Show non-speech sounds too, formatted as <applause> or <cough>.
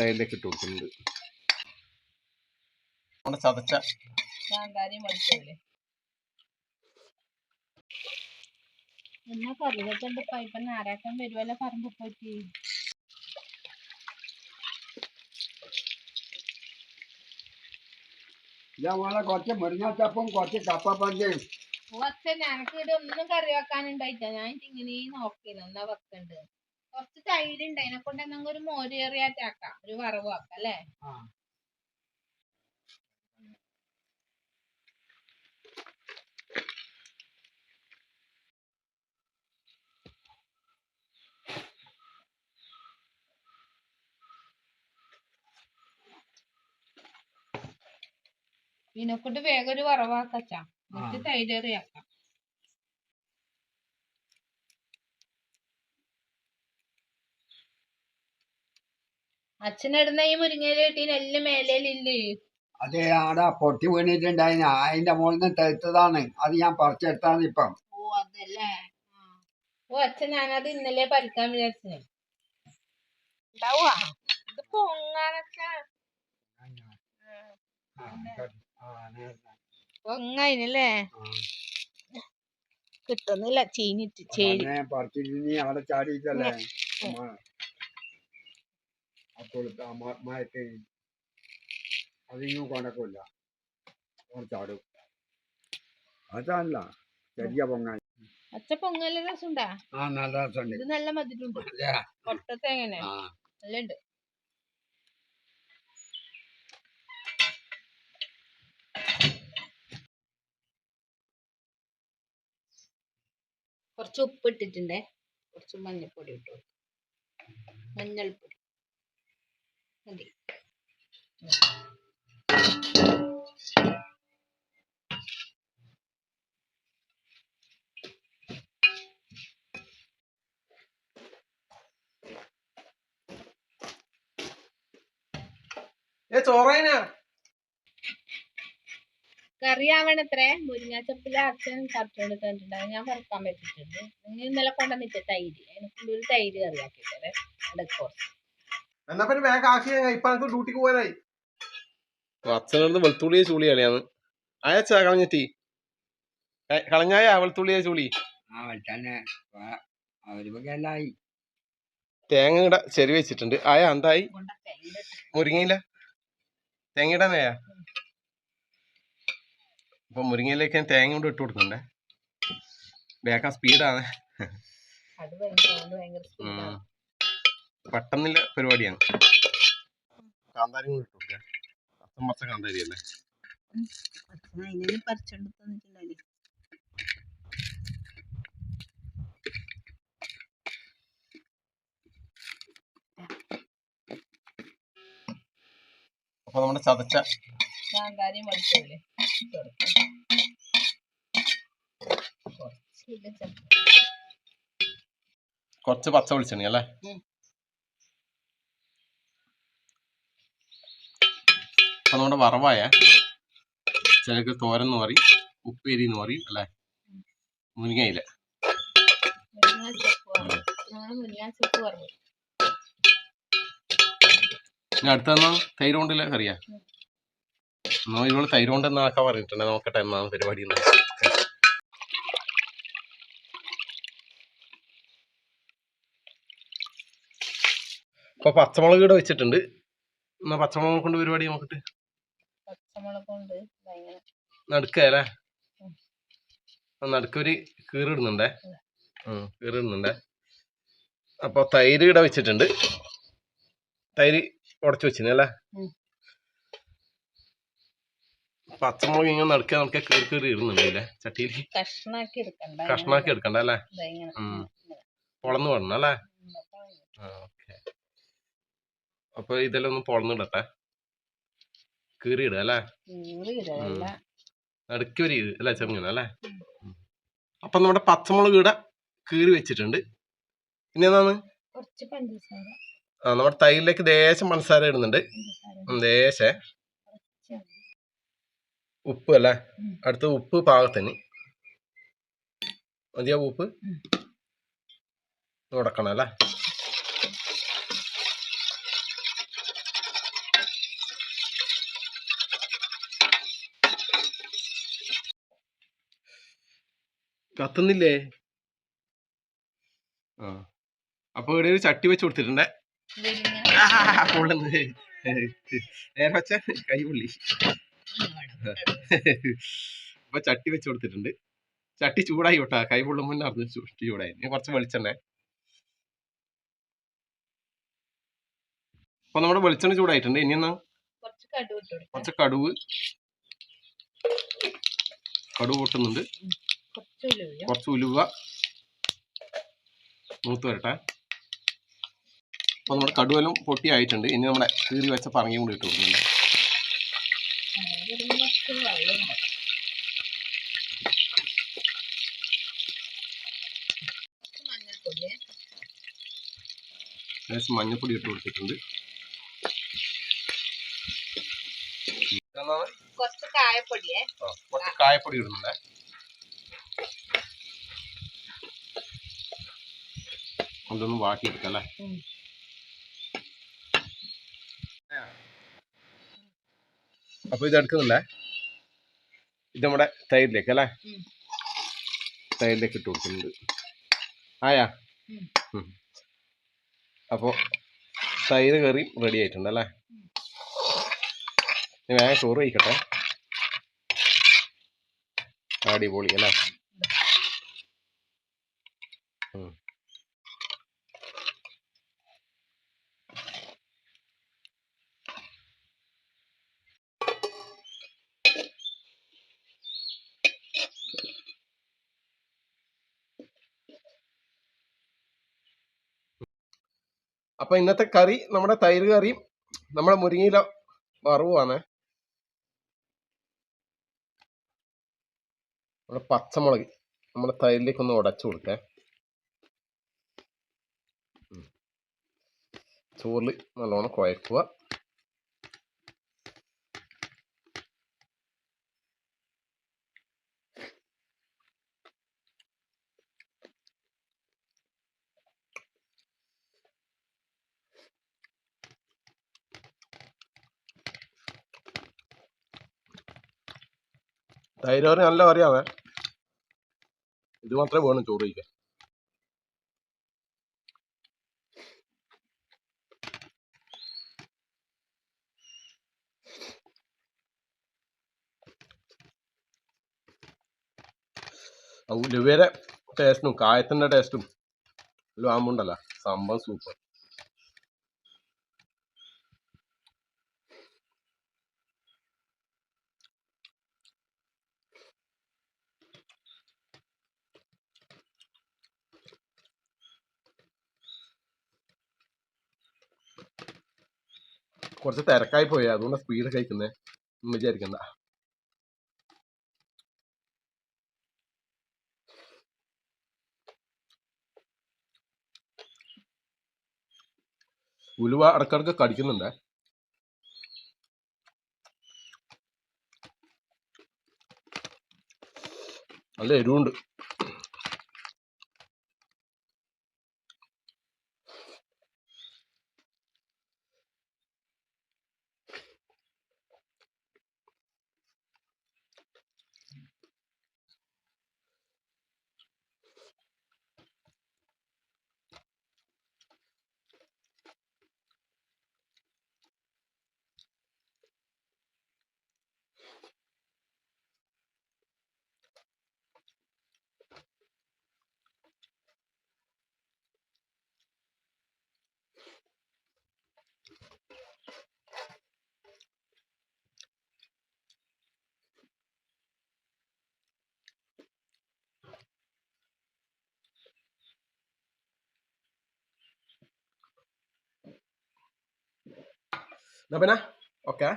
തൈരിലേക്ക് ഇട്ട് കൊടുക്കുന്നുണ്ട്. നമ്മുടെ ചതച്ച എന്നാ ഉണ്ട് ഇപ്പൊ ഞായറാഴ്ച വരുമല്ലോ പറമ്പ് പോയിട്ട്? മോളെ കുറച്ച് മുരിങ്ങാച്ചപ്പും കുറച്ച് കപ്പപ്പഞ്ചയും പക്ഷെ ഞനക്ക് ഇവിടെ ഒന്നും കറി വെക്കാനുണ്ടായിട്ടാ ഞാൻ ഇങ്ങനെ നോക്കിയിരുന്നു എന്നാ വെക്കണ്ട്? കുറച്ച് തൈര് ഉണ്ട്. അതിനെ കൊണ്ട് എന്തെങ്കിലും ഒരു മോര് ആക്കാം. ഒരു വറവ് ആക്കാം അല്ലേ? ഇതിനെക്കൊണ്ട് വേഗം ഒരു വറവാക്കച്ചാ എന്നിട്ട് തൈര് അച്ഛനിടുന്ന ഈ മുരിങ്ങയില കിട്ടീന് എല്ലാം മേലേലില്ലേ? അതെ ആടെ പൊട്ടി വീണിട്ടുണ്ടായിന്. അതിന്റെ മുകളിൽ നിന്ന് തെത്തതാണ് അത് ഞാൻ പറിച്ചെടുത്താണ് ഇപ്പം. ഓ അതല്ലേ? ഓ അച്ഛൻ ഞാനത് ഇന്നലെ പറിക്കാൻ വിചാരിച്ചു. ഉണ്ടാവുക ഇത് പൊങ്ങാനൊക്കെ. പൊങ്ങായിനല്ലേ? കിട്ടുന്നില്ല ചീനിട്ട് ചേരി പറിച്ചിട്ട് അവിടെ ചാടിയിട്ടല്ലേ? അപ്പോൾ മയക്ക് അതിങ്ങും കണക്കില്ല ചാടും. അതാണല്ല ചെറിയ പൊങ്ങാൻ. അച്ഛ പൊങ്ങല രസമുണ്ടാ? ആ നല്ല രസമുണ്ട്. ഇത് നല്ല മതിട്ടുണ്ട് അല്ലേ? പൊട്ടത്തെ എങ്ങനെ? ആ. നല്ല ഉണ്ട് കുറച്ച് ഉപ്പ് ഇട്ടിട്ടുണ്ടേ. കുറച്ച് മഞ്ഞൾപ്പൊടി ഇട്ടു മഞ്ഞൾപ്പൊടി. മതി കറിയാവണത്രേ. മുരിങ്ങാച്ചപ്പിലെ അച്ഛൻ തന്നിട്ടുണ്ട്. ഞാൻ പറക്കാൻ പറ്റിയിട്ടുണ്ട് നിങ്ങൾ ഇന്നലെ കൊണ്ടുവന്നിട്ട് തൈര്. ഒരു തൈര് കറിയാക്കിട്ടേ അടക്ക കുറച്ച്. എന്നാ പിന്നെ വേഗം ആക്കി ഇപ്പൊ നമുക്ക് ഡ്യൂട്ടിക്ക് പോകാനായി അച്ഛനടുത്ത് വെളുത്തുള്ളിയെ ചൂളി കളിയാന്ന് അയച്ചാ കളഞ്ഞിട്ടി. കളഞ്ഞായ വെളുത്തുള്ളിയെ ചൂളി. ആ തന്നെ അവർ വകയല്ലായി തേങ്ങ ഇട ചെരി വെച്ചിട്ടുണ്ട്. ആയ എന്തായി? കൊണ്ട തൈര് മുരിങ്ങയില? തേങ്ങ ഇടാനയാ അപ്പൊ മുരിങ്ങയിലേക്ക് ഞാൻ തേങ്ങ കൊണ്ട് ഇട്ട് കൊടുക്കണ്ടേ? വേഗം സ്പീഡാണ് പെട്ടെന്നില്ല പരിപാടിയാണ്. കാന്താരി കൂടി ഇട്ട് കാന്താരി അല്ലേ അപ്പൊ നമ്മുടെ ചതച്ച കൊറച്ച് പച്ച വെളിച്ചെണ്ണ അല്ലേ? നമ്മുടെ വറവായ ചിലക്ക് തോരൻ എന്ന് പറയും ഉപ്പേരി എന്ന് പറയും അല്ലേ? മുരിങ്ങയില. ഇനി അടുത്തെന്നാ തൈര് കൊണ്ടില്ല കറിയാ? എന്നാ ഇവൾ തൈര് കൊണ്ട് എന്നാക്കാൻ പറഞ്ഞിട്ടുണ്ട്? നോക്കട്ടെ എന്നാണ് പരിപാടി എന്ന്. ഇപ്പൊ പച്ചമുളക് ഇവിടെ വെച്ചിട്ടുണ്ട്. എന്നാ പച്ചമുളക് കൊണ്ട് പരിപാടി നോക്കട്ടെ. പച്ചമുളക് കൊണ്ട് ഭയങ്കര. നടുക്കല്ലേ നടുക്കൊരു കീറിടുന്നുണ്ടേ. കീറിടുന്നുണ്ടേ. അപ്പൊ തൈര് ഇട വെച്ചിട്ടുണ്ട്. തൈര് ഉടച്ചു വെച്ചിരുന്നല്ലേ. പച്ചമുളക് ഇങ്ങനെ നടക്കുക നടക്കുക കീറി കീറി ഇടുന്നുണ്ടല്ലേ ചട്ടിയിൽ? കഷ്ണാക്കി എടുക്കണ്ട. അല്ലേ? പൊളന്ന് വിടണം അല്ലേ? ഓക്കെ. അപ്പൊ ഇതെല്ലാം ഒന്ന് പൊളന്നിടട്ടെ. കീറി ഇടുക അല്ലേ. നടുക്ക് ഒരു ഇത് അല്ലേ ചെറുങ്ങനെ അല്ലേ? അപ്പൊ നമ്മുടെ പച്ചമുളക് ഇവിടെ കീറി വെച്ചിട്ടുണ്ട്. പിന്നെ എന്താണ്? ആ നമ്മുടെ തൈലിലേക്ക് ദേശം പഞ്ചസാര ഇടുന്നുണ്ട്. ദേശ ഉപ്പ് അല്ലേ. അടുത്ത ഉപ്പ് പാകത്തിന്. മതിയാവും ഉപ്പ്? തുടക്കണം ഉടക്കണം അല്ലേ? കത്തുന്നില്ലേ? ആ. അപ്പൊ ഇവിടെ ഒരു ചട്ടി വെച്ച് കൊടുത്തിട്ടുണ്ടേ. പൊള്ളുന്നത് <laughs> നേരെ വെച്ച കൈ പുള്ളി. അപ്പൊ ചട്ടി വെച്ച് കൊടുത്തിട്ടുണ്ട്. ചട്ടി ചൂടായി കേട്ടാ. കൈ പൊള്ളും മുന്നേ അറിഞ്ഞു ചട്ടി ചൂടായി. ഇനി കുറച്ച് വെളിച്ചെണ്ണ. അപ്പൊ നമ്മുടെ വെളിച്ചെണ്ണ ചൂടായിട്ടുണ്ട്. ഇനി എന്നാ? കുറച്ച് കടുവ് കടുവ്. പൊട്ടുന്നുണ്ട്. കുറച്ച് ഉലുവ. മൂത്ത് വരട്ടെ. അപ്പൊ നമ്മുടെ കടുവലും പൊട്ടി ആയിട്ടുണ്ട്. ഇനി നമ്മുടെ കീറി വെച്ച പറങ്ങിയും കൂടി ഇട്ട് കൊടുക്കുന്നുണ്ട്. ലേശം മഞ്ഞപ്പൊടി ഇട്ട് കൊടുത്തിട്ടുണ്ട്. കുറച്ച് കായപ്പൊടിയേ. കുറച്ച് കായപ്പൊടി ഇടുന്നുണ്ട്. അതൊന്ന് വാട്ടിയെടുക്കാം അല്ലേ? അപ്പോൾ അപ്പൊ ഇത് എടുക്കുന്നില്ലേ ഇത് നമ്മുടെ തൈരിലേക്ക് അല്ലേ. തൈരിലേക്ക് ഇട്ട് കൊടുക്കുന്നുണ്ട്. ആയാ? ഉം. ഉം. അപ്പൊ തൈര് കറി റെഡി ആയിട്ടുണ്ട് അല്ലേ? ഇനി വേഗം ചോറ് കഴിക്കട്ടെ. അടിപൊളി അല്ലേ? അപ്പൊ ഇന്നത്തെ കറി നമ്മുടെ തൈര് കറിയും നമ്മുടെ മുരിങ്ങയില വറവുമാണ്. നമ്മുടെ പച്ചമുളക് നമ്മുടെ തൈരിലേക്ക് ഒന്ന് ഉടച്ചു കൊടുക്കേ. ചോറിൽ നല്ലോണം കുഴക്കുക. തൈര് കറി നല്ല കറിയാവേ ഇത് മാത്രമേ വേണം ചോറ് കഴിക്കാൻ. ഉലുവയുടെ ടേസ്റ്റും കായത്തിന്റെ ടേസ്റ്റും എല്ലാം സംഭവം സൂപ്പർ കുറച്ച് തിരക്കായി പോയി. അതുകൊണ്ട് സ്പീഡ് കഴിക്കുന്നേ വിചാരിക്കുന്ന. ഉലുവ ഇടക്കിടക്ക് കടിക്കുന്നുണ്ട്. നല്ല എരിവുണ്ട്. എന്നാ പിന്നെ ഓക്കെ